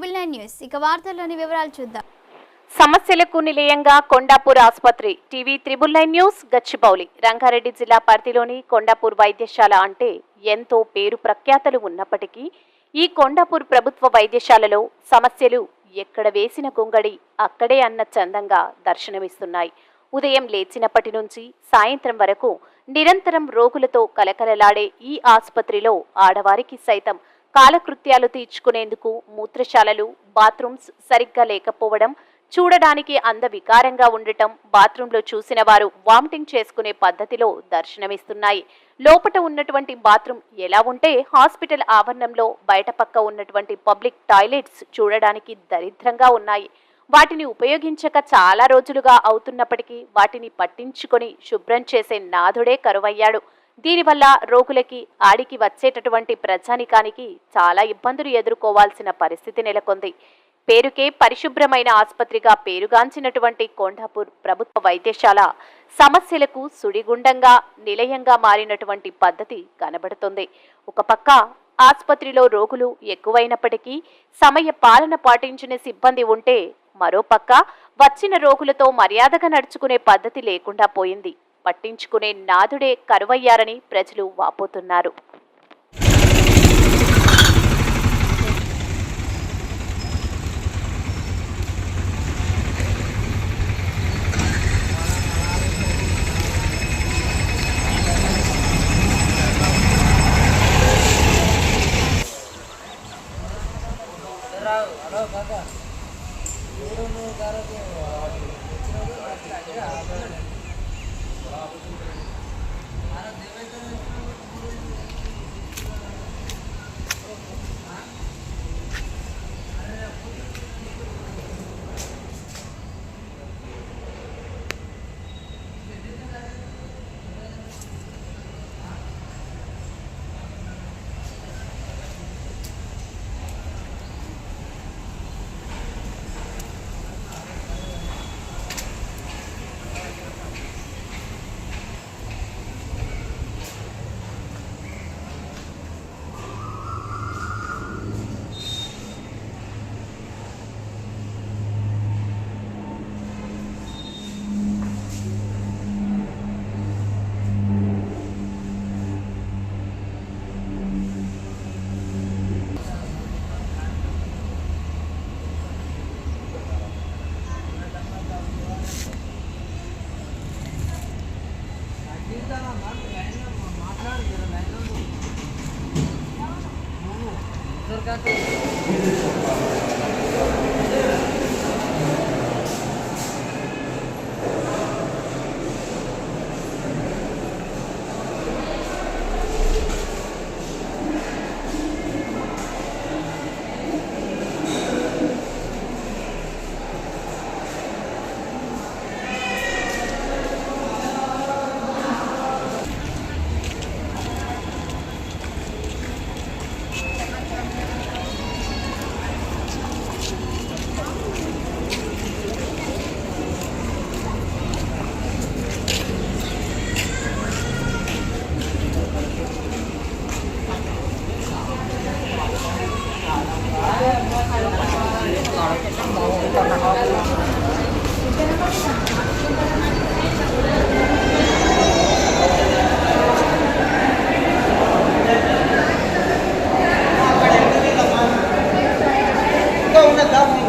Triple nine news ఇక వార్తల్లోని వివరాలు చూద్దాం. సమస్యలకు నిలయంగా కొండాపూర్ ఆసుపత్రి. TV triple nine news Gachibowli. Rangareddy జిల్లా పరిధిలోని కొండాపూర్ వైద్యశాల అంటే ఎంతో పేరు ప్రఖ్యాతలు ఉన్నప్పటికీ ఈ కొండాపూర్ ప్రభుత్వ వైద్యశాలలో సమస్యలు ఎక్కడ వేసిన గొంగడి అక్కడే అన్న చందంగా దర్శనమిస్తున్నాయి. ఉదయం లేచినప్పటి నుంచి సాయంత్రం వరకు నిరంతరం రోగులతో కలకలలాడే ఈ ఆసుపత్రిలో ఆడవారికి సైతం కాలకృత్యాలు తీర్చుకునేందుకు మూత్రశాలలు బాత్రూమ్స్ సరిగ్గా లేకపోవడం చూడడానికి అందవికారంగా ఉండటం బాత్రూంలో చూసిన వారు వామిటింగ్ చేసుకునే పద్ధతిలో దర్శనమిస్తున్నాయి. లోపట ఉన్నటువంటి బాత్రూమ్ ఎలా ఉంటే హాస్పిటల్ ఆవరణంలో బయట పక్క ఉన్నటువంటి పబ్లిక్ టాయిలెట్స్ చూడడానికి దరిద్రంగా ఉన్నాయి. వాటిని ఉపయోగించక చాలా రోజులుగా అవుతున్నప్పటికీ వాటిని పట్టించుకొని శుభ్రం చేసే నాథుడే కరువయ్యాడు. దీనివల్ల రోగులకి ఆడికి వచ్చేటటువంటి ప్రజానికానికి చాలా ఇబ్బందులు ఎదుర్కోవాల్సిన పరిస్థితి నెలకొంది. పేరుకే పరిశుభ్రమైన ఆసుపత్రిగా పేరుగాంచినటువంటి కొండాపూర్ ప్రభుత్వ వైద్యశాల సమస్యలకు సుడిగుండంగా నిలయంగా మారినటువంటి పద్ధతి కనబడుతుంది. ఒక పక్క ఆసుపత్రిలో రోగులు ఎక్కువైనప్పటికీ సమయ పాలన పాటించిన సిబ్బంది ఉంటే మరోపక్క వచ్చిన రోగులతో మర్యాదగా నడుచుకునే పద్ధతి లేకుండా పోయింది. పట్టించుకునే నాదుడే కరువయ్యారని ప్రజలు వాపోతున్నారు. ఇంకా